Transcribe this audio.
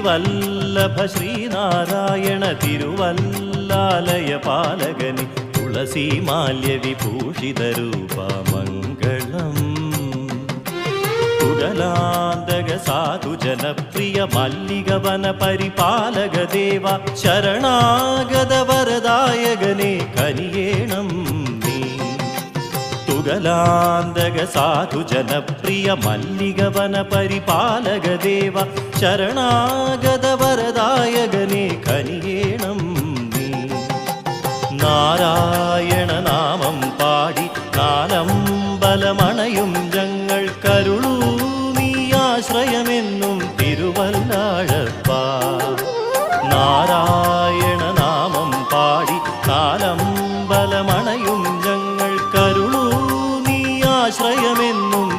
ശ്രീവല്ലഭ ശ്രീനാരായണ തിരുവല്ലാലയ പാലകനി തുളസി മാല്യ വിഭൂഷിത രൂപ മംഗളം തുകലാന്തക സാധു ജനപ്രിയ മല്ലികവന പരിപാലക ദേവ ശരണാഗത വരദായകനെ കനിയേണം നീ സുഗലാന്തക സാധു ജനപ്രിയ മല്ലികവന പരിപാലക ദേവ ശരണാഗത വരദായകനെ കനിയേണം നീ. നാരായണ നാമം പാടി നാലമ്പലമണയും ഞങ്ങൾ കരുളൂ നീ ആശ്രയമെന്നും തിരുവല്ലാഴപ്പാ. നാരായണ നാമം പാടി നാലം ആശ്രയമെന്നും